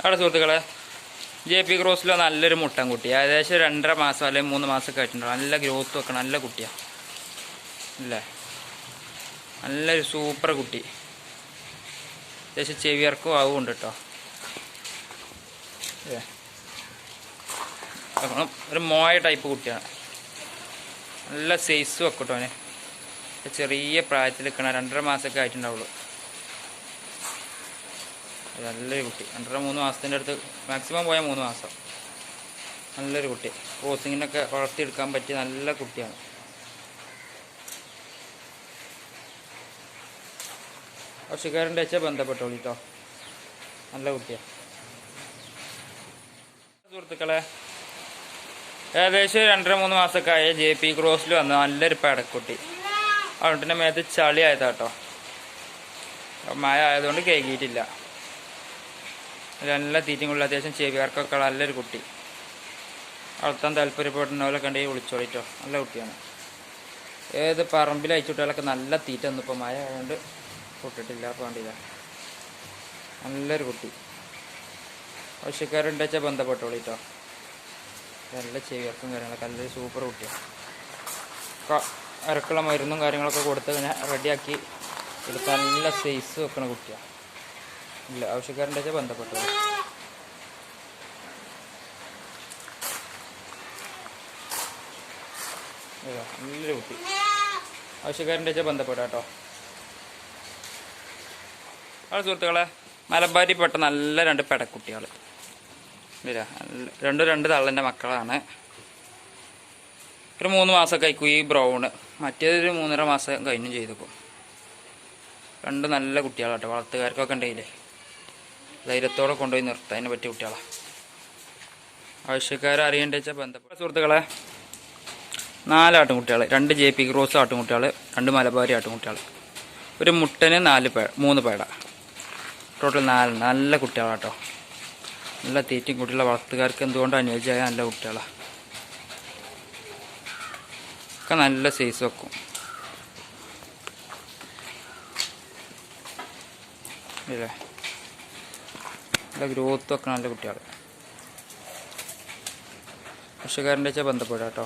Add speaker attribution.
Speaker 1: അവിടെ സുഹൃത്തുക്കളെ J P ക്രോസിലോ നല്ലൊരു മുട്ടൻ കുട്ടി. ഏകദേശം രണ്ടര മാസം അല്ലെങ്കിൽ മൂന്ന് മാസമൊക്കെ ആയിട്ടുണ്ടാവും നല്ല ഗ്രോത്ത് ഒക്കെ നല്ല കുട്ടിയാണ് അല്ലേ? നല്ലൊരു സൂപ്പർ കുട്ടി. ഏകദേശം ചെവിയർക്കും ആവുമുണ്ട് കേട്ടോ ഒരു മോയ ടൈപ്പ് കുട്ടിയാണ്. നല്ല സൈസും ഒക്കെ കേട്ടോ അവന്. ചെറിയ പ്രായത്തിൽ നിൽക്കണ രണ്ടര മാസമൊക്കെ ആയിട്ടുണ്ടാവുള്ളൂ. നല്ലൊരു കുട്ടി. രണ്ടര മൂന്ന് മാസത്തിന്റെ അടുത്ത് മാക്സിമം പോയാൽ മൂന്ന് മാസം. നല്ലൊരു കുട്ടി. ക്രോസിങ്ങിനൊക്കെ വളർത്തിയെടുക്കാൻ പറ്റിയ നല്ല കുട്ടിയാണ്. കൃഷിക്കാരന്റെ വെച്ചാൽ ബന്ധപ്പെട്ടോളൂ കേട്ടോ നല്ല കുട്ടിയാണ് സുഹൃത്തുക്കളെ ഏകദേശം രണ്ടര മൂന്ന് മാസമൊക്കെ ആയ. ജെ പി ക്രോസിൽ വന്ന നല്ലൊരു പടക്കുട്ടി. അതുകൊണ്ട് മേത്ത് ചളി ആയതാട്ടോ മഴ ആയതുകൊണ്ട് കേകിയിട്ടില്ല. നല്ല തീറ്റയും കൊള്ള അത്യാവശ്യം ചെവിയാർക്കൊക്കെ നല്ലൊരു കുട്ടി. വളർത്താൻ താല്പര്യപ്പെടുന്നവരെ കണ്ടെങ്കിൽ വിളിച്ചോളിട്ടോ. നല്ല കുട്ടിയാണ്. ഏത് പറമ്പിൽ അയച്ചുവിട്ടാലൊക്കെ നല്ല തീറ്റ ഒന്നും ഇപ്പോൾ മഴ ആയതുകൊണ്ട് പൊട്ടിട്ടില്ല പോണ്ടില്ല നല്ലൊരു കുട്ടി. ആവശ്യക്കാരുണ്ട് വെച്ചാൽ ബന്ധപ്പെട്ടോളിട്ടോ. നല്ല ചെവിയർക്കും കാര്യങ്ങളൊക്കെ നല്ലൊരു സൂപ്പർ കുട്ടിയാണ് അരക്കുള്ള മരുന്നും കാര്യങ്ങളൊക്കെ കൊടുത്ത് കഴിഞ്ഞാൽ റെഡിയാക്കി എടുക്കാൻ നല്ല സൈസ് വെക്കണ കുട്ടിയാണ് ഇല്ല ആവശ്യക്കാരന്റെ വെച്ചാൽ ബന്ധപ്പെട്ടു ഇതാ, നല്ലൊരു കുട്ടി. ആവശ്യക്കാരന്റെ വെച്ചാൽ ബന്ധപ്പെടാം കേട്ടോ. ആ സുഹൃത്തുക്കളെ മലബാരിപ്പെട്ട നല്ല രണ്ട് പെടക്കുട്ടികൾ ഇല്ല രണ്ട് രണ്ടും രണ്ട് തള്ളന്റെ മക്കളാണ്. ഒരു മൂന്ന് മാസം കഴിക്കും ഈ ബ്രൗണ് മറ്റേതൊരു മൂന്നര മാസം കഴിഞ്ഞും ചെയ്തേക്കും രണ്ട് നല്ല കുട്ടികളാട്ടോ വളർത്തുകാർക്കൊക്കെ ഉണ്ടെങ്കിലേ. ധൈര്യത്തോടെ കൊണ്ടുപോയി നിർത്താൻ അതിനെ പറ്റിയ കുട്ടികളാണ് ആവശ്യക്കാരെ അറിയേണ്ട വെച്ചാൽ ബന്ധപ്പെട്ട സുഹൃത്തുക്കളെ നാല് ആട്ടുംകുട്ടികൾ രണ്ട് ജെ പി ക്രോസ് ആട്ടുംകുട്ടികൾ രണ്ട് മലബാരി ആട്ടുംകുട്ടികൾ ഒരു മുട്ടന് നാല് പേ മൂന്ന് പേട. ടോട്ടൽ നാല് നല്ല കുട്ടികളാട്ടോ. നല്ല തീറ്റയും കുട്ടികളെ വളർത്തുകാർക്ക് എന്തുകൊണ്ട് അനുയോജ്യമായ നല്ല കുട്ടികളാണ് ഒക്കെ നല്ല സൈസ് വെക്കും. ഇല്ലേ? നല്ല ഗ്രോത്തും ഒക്കെ നല്ല കുട്ടികൾ കർഷകാരന്റെ വെച്ചാൽ ബന്ധപ്പെടാം കേട്ടോ